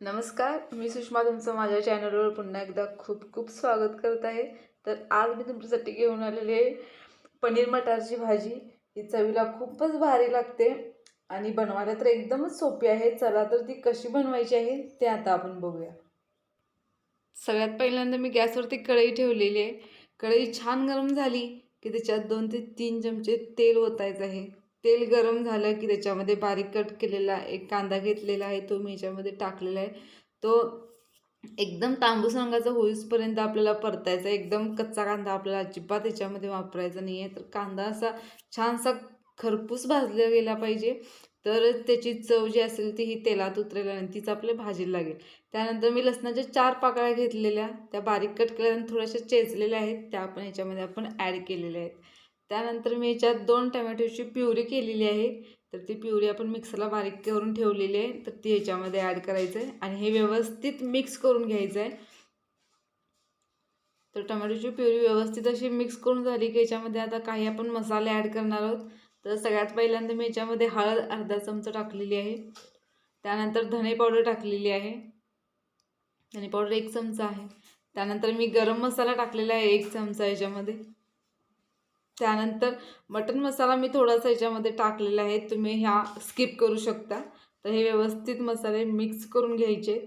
नमस्कार मी सुषमा तुमचं माझ्या चॅनलवर पुन्हा एकदा खूप खूप स्वागत करत आहे. तर आज मी तुमच्यासाठी घेऊन आलेले पनीर मटारची भाजी. ही चवीला खूपच भारी लागते आणि बनवायला तर एकदमच सोपी आहे. चला तर ती कशी बनवायची आहे ते आता आपण बघूया. सगळ्यात पहिल्यांदा मी गॅसवरती कढई ठेवलेली आहे. कढई छान गरम झाली की त्याच्यात दोन ते तीन चमचे तेल ओतायचं आहे. तेल गरम झालं की त्याच्यामध्ये बारीक कट केलेला एक कांदा घेतलेला आहे तो मी याच्यामध्ये टाकलेला आहे. तो एकदम तांबूस रंगाचा होईसपर्यंत आपल्याला परतायचा आहे. एकदम कच्चा कांदा आपल्याला अजिबात याच्यामध्ये वापरायचा नाही आहे. तर कांदा असा छानसा खरपूस भाजला गेला पाहिजे. तर त्याची चव जी असेल ती ही तेलात उतरेल आणि तीच आपल्या भाजीला लागेल. त्यानंतर मी लसणाच्या चार पाकळ्या घेतलेल्या त्या बारीक कट केल्या आणि थोड्याशा चेचलेल्या आहेत त्या आपण याच्यामध्ये आपण ॲड केलेल्या आहेत. त्यानंतर मी याच्यात दोन टमॅटोची प्युरी केलेली आहे. तर ती प्युरी आपण मिक्सरला बारीक करून ठेवलेली आहे. तर ती ह्याच्यामध्ये ॲड करायचं आहे आणि हे व्यवस्थित मिक्स करून घ्यायचं आहे तर टमॅटोची प्युरी व्यवस्थित अशी मिक्स करून झाली की याच्यामध्ये आता काही आपण मसाले ॲड करणार आहोत. तर सगळ्यात पहिल्यांदा मी याच्यामध्ये हळद अर्धा चमचा टाकलेली आहे. त्यानंतर धने पावडर टाकलेली आहे. धने पावडर एक चमचा आहे. त्यानंतर मी गरम मसाला टाकलेला आहे एक चमचा याच्यामध्ये. त्यानंतर मटन मसाला मी थोडासा याच्यामध्ये टाकलेला आहे. तुम्ही ह्या स्किप करू शकता. तर हे व्यवस्थित मसाले मिक्स करून घ्यायचे.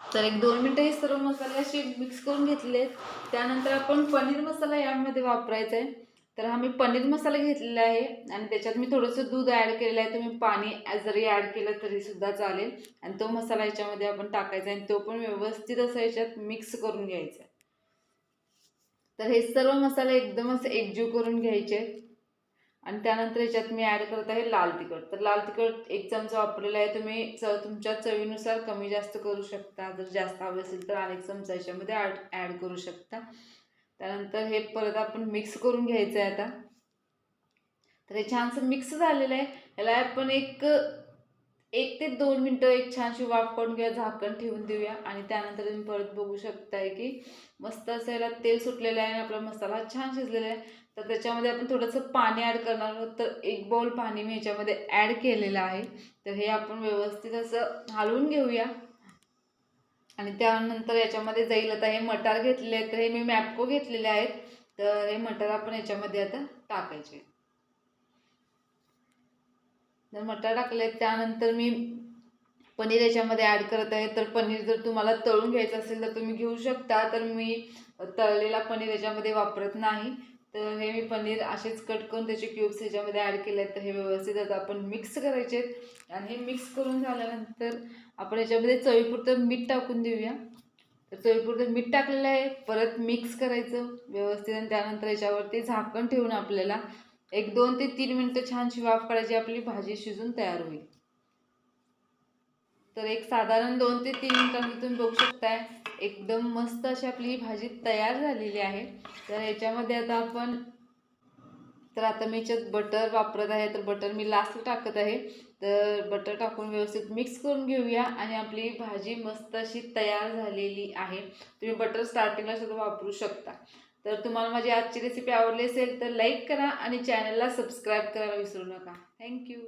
तर एक दोन मिनटं हे सर्व मसाले असे मिक्स करून घेतले आहेत. त्यानंतर आपण पनीर मसाला यामध्ये वापरायचा आहे. तर हा मी पनीर मसाला घेतलेला आहे आणि त्याच्यात मी थोडंसं दूध ॲड केलेलं आहे. तुम्ही पाणी जरी ॲड केलं तरीसुद्धा चालेल. आणि तो मसाला याच्यामध्ये आपण टाकायचा आहे आणि तो पण व्यवस्थित असं याच्यात मिक्स करून घ्यायचा आहे. तर हे सर्व मसाले एकदमच एकजीव करून घ्यायचे. आणि त्यानंतर याच्यात मी ॲड करत आहे लाल तिखट. तर लाल तिखट एक चमचा वापरलेला आहे. तुम्ही चव तुमच्या चवीनुसार कमी जास्त करू शकता. जर जास्त हवे असेल तर अनेक चमचा याच्यामध्ये ॲड ॲड करू शकता. त्यानंतर हे परत आपण मिक्स करून घ्यायचं आहे आता. तर हे छानसं मिक्स झालेलं आहे. ह्याला आपण एक एक ते दोन मिनटं एक छानशी वाफ करून घेऊया झाकण ठेवून देऊया. आणि त्यानंतर तुम्ही परत बघू शकताय की मस्त असं याला तेल सुटलेलं आहे आणि आपला मसाला छान शिजलेला आहे. तर त्याच्यामध्ये आपण थोडंसं पाणी ॲड करणार आहोत. तर एक बाउल पाणी मी याच्यामध्ये ॲड केलेलं आहे. तर हे आपण व्यवस्थित असं हलवून घेऊया. आणि त्यानंतर याच्यामध्ये जाईल. आता हे मटार घेतलेले आहेत. तर हे मी मॅपको घेतलेले आहेत. तर हे मटार आपण याच्यामध्ये आता टाकायचे. जर मटार टाकले त्यानंतर मी पनीर याच्यामध्ये ॲड करत आहे. तर पनीर जर तुम्हाला तळून घ्यायचं असेल तर तुम्ही घेऊ शकता. तर मी तळलेला पनीर याच्यामध्ये वापरत नाही. तर हे मी पनीर असेच कट करून त्याचे क्यूब्स ह्याच्यामध्ये ॲड केले आहेत. तर हे व्यवस्थित आता आपण मिक्स करायचे आहेत. आणि हे मिक्स करून झाल्यानंतर आपण याच्यामध्ये चवीपुरतं मीठ टाकून देऊया. तर चवीपुरतं मीठ टाकलेलं आहे. परत मिक्स करायचं व्यवस्थित. आणि त्यानंतर याच्यावरती झाकण ठेवून आपल्याला एक दोन ते तीन मिनटं छानशी वाफ काढायची आपली भाजी शिजून तयार होईल. तर एक साधारण दोन ते तीन मिनटांनी तुम्ही बघू शकताय एकदम मस्त अशी आपली भाजी तयार झालेली आहे. तर याच्यामध्ये आता आपण तर आता मी याच्यात बटर वापरत आहे तर बटर मी लास्ट टाकत आहे. तर बटर टाकून व्यवस्थित मिक्स करून घेऊया आणि आपली भाजी मस्त अशी तयार झालेली आहे. तुम्ही बटर स्टार्टिंगला सुद्धा वापरू शकता. तर तुम्हाला माझी आजची रेसिपी आवडली असेल तर लाईक करा आणि चॅनलला सबस्क्राईब करायला विसरू नका. थँक्यू